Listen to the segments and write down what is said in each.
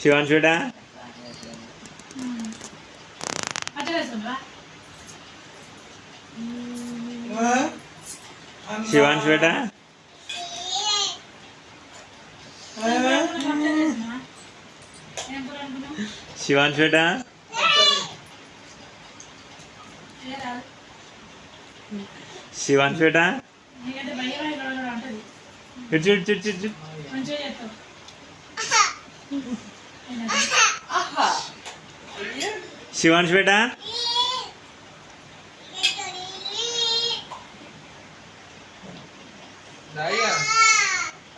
శివాన్ చూడా? శివాన్ చూడా? శివాన్ చూడా? శివాన్ చూడా? అయి గొడవ ఉంటుంది. ఇటు చూడు చూడు చూడు చూడు మంచిగా చేస్తావు శివాన్ చూడా హాయిగా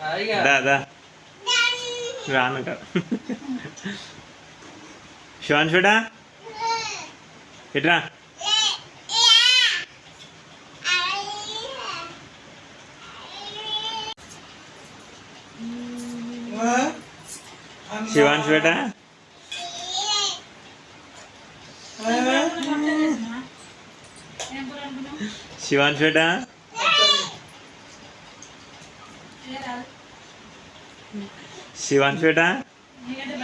హాయిగా దా దా రాను కదా శివాన్ చూడా ఇట్రా శివాన్ చూడా ఏం కూర అనుకున్నావు శివాన్ చూడా ఏ రాదు శివాన్ చూడా. నీకంటే